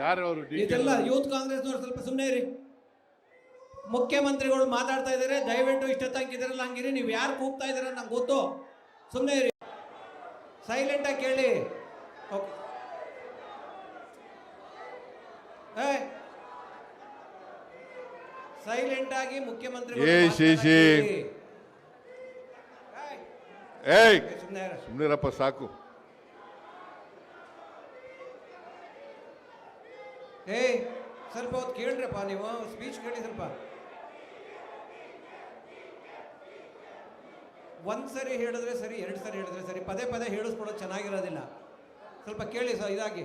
ಯಾರು ಅವರು ಇದೆಲ್ಲ ಯೂತ್ ಕಾಂಗ್ರೆಸ್ನವ್ರು ಸ್ವಲ್ಪ ಸುಮ್ಮನೆ ಇರಿ. ಮುಖ್ಯಮಂತ್ರಿಗಳು ಮಾತಾಡ್ತಾ ಇದ್ದಾರೆ ದಯವಿಟ್ಟು ಇಷ್ಟ ತನಕಿದ್ರಲ್ಲ ಹಂಗಿರಿ ನೀವು ಯಾರು ಕೂಗ್ತಾ ಇದ್ದೀರ ನಂಗೆ ಗೊತ್ತು. ಸುಮ್ಮನೆ ಇರಿ. ಸೈಲೆಂಟ್ ಆಗಿ ಕೇಳಿ. ಓಕೆ ಏ ಸೈಲೆಂಟ್ ಆಗಿ ಮುಖ್ಯಮಂತ್ರಿ ಏ, ಶೇಷಿ. ಏಯ್ ಸುಮ್ಮನೆ ಸುಮ್ಮನಿರಪ್ಪ ಸಾಕು. ಏ, ಸ್ವಲ್ಪ ಹೊತ್ತು ಕೇಳ್ರಪ್ಪ ನೀವು ಸ್ಪೀಚ್ ಕೇಳಿ ಸ್ವಲ್ಪ. ಒಂದು ಸರಿ ಹೇಳಿದ್ರೆ ಸರಿ, ಎರಡು ಸರಿ ಹೇಳಿದ್ರೆ ಸರಿ, ಪದೇ ಪದೇ ಹೇಳಿಸ್ಕೊಡೋದು ಚೆನ್ನಾಗಿರೋದಿಲ್ಲ. ಸ್ವಲ್ಪ ಕೇಳಿ ಸರ್ ಇದಾಗಿ.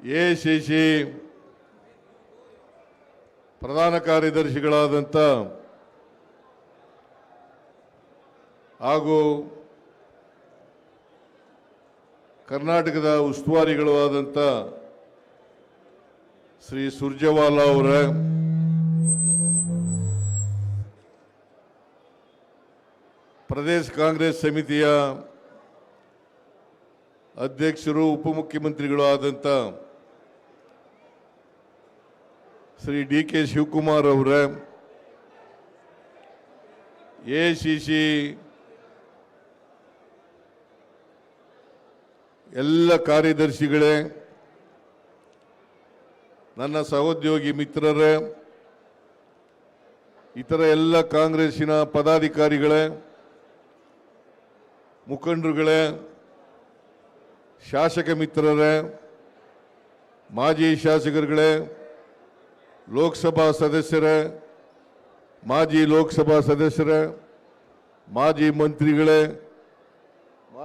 ಎ ಸಿ ಸಿ ಪ್ರಧಾನ ಕಾರ್ಯದರ್ಶಿಗಳಾದಂಥ ಹಾಗೂ ಕರ್ನಾಟಕದ ಉಸ್ತುವಾರಿಗಳು ಆದಂಥ ಶ್ರೀ ಸುರ್ಜವಾಲಾ ಅವರ, ಪ್ರದೇಶ ಕಾಂಗ್ರೆಸ್ ಸಮಿತಿಯ ಅಧ್ಯಕ್ಷರು, ಉಪಮುಖ್ಯಮಂತ್ರಿಗಳು ಆದಂಥ ಶ್ರೀ ಡಿ ಕೆ ಶಿವಕುಮಾರ್ ಅವರ, ಎ ಸಿ ಸಿ ಎಲ್ಲ ಕಾರ್ಯದರ್ಶಿಗಳೇ, ನನ್ನ ಸಹೋದ್ಯೋಗಿ ಮಿತ್ರರೇ, ಇತರ ಎಲ್ಲ ಕಾಂಗ್ರೆಸ್ಸಿನ ಪದಾಧಿಕಾರಿಗಳೇ, ಮುಖಂಡರುಗಳೇ, ಶಾಸಕ ಮಿತ್ರರೇ, ಮಾಜಿ ಶಾಸಕರುಗಳೇ, ಲೋಕಸಭಾ ಸದಸ್ಯರೇ, ಮಾಜಿ ಲೋಕಸಭಾ ಸದಸ್ಯರೇ, ಮಾಜಿ ಮಂತ್ರಿಗಳೇ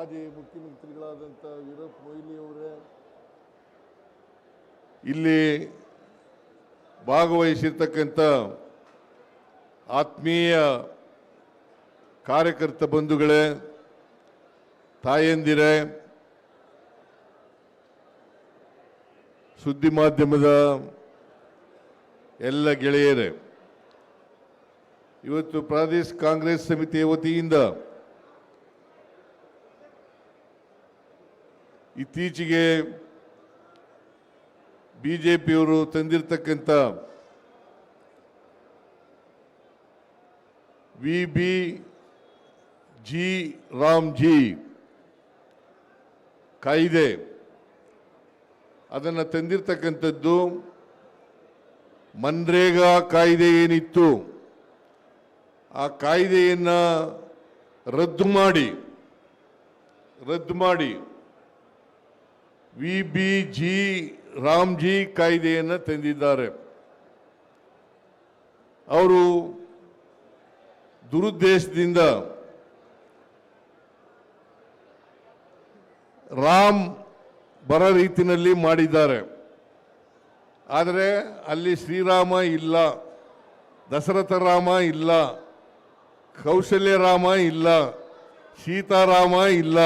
ಮಾಜಿ ಮುಖ್ಯಮಂತ್ರಿಗಳಾದಂಥ ವೀರಪ್ಪ ಮೊಯ್ಲಿ ಅವರೇ, ಇಲ್ಲಿ ಭಾಗವಹಿಸಿರ್ತಕ್ಕಂಥ ಆತ್ಮೀಯ ಕಾರ್ಯಕರ್ತ ಬಂಧುಗಳೇ, ತಾಯಂದಿರೇ, ಸುದ್ದಿ ಮಾಧ್ಯಮದ ಎಲ್ಲ ಗೆಳೆಯರೇ, ಇವತ್ತು ಪ್ರಾದೇಶಿಕ ಕಾಂಗ್ರೆಸ್ ಸಮಿತಿಯ ವತಿಯಿಂದ ಇತ್ತೀಚೆಗೆ ಬಿ ಜೆ ಪಿಯವರು ತಂದಿರತಕ್ಕಂಥ V B G RAM G ಕಾಯ್ದೆ. ಅದನ್ನು ತಂದಿರತಕ್ಕಂಥದ್ದು ಮನ್ರೇಗಾ ಕಾಯ್ದೆ ಏನಿತ್ತು, ಆ ಕಾಯ್ದೆಯನ್ನು ರದ್ದು ಮಾಡಿ ರದ್ದು ಮಾಡಿ ವಿ ಬಿ ಜಿ ರಾಮ್ಜಿ ಕಾಯ್ದೆಯನ್ನು ತಂದಿದ್ದಾರೆ. ಅವರು ದುರುದ್ದೇಶದಿಂದ ರಾಮ್ ಬರ ರೀತಿಯಲ್ಲಿ ಮಾಡಿದ್ದಾರೆ. ಆದರೆ ಅಲ್ಲಿ ಶ್ರೀರಾಮ ಇಲ್ಲ, ದಶರಥ ರಾಮ ಇಲ್ಲ, ಕೌಶಲ್ಯ ರಾಮ ಇಲ್ಲ, ಸೀತಾರಾಮ ಇಲ್ಲ.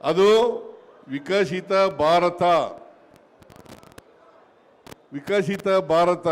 ಅದು ವಿಕಸಿತ ಭಾರತ ವಿಕಸಿತ ಭಾರತ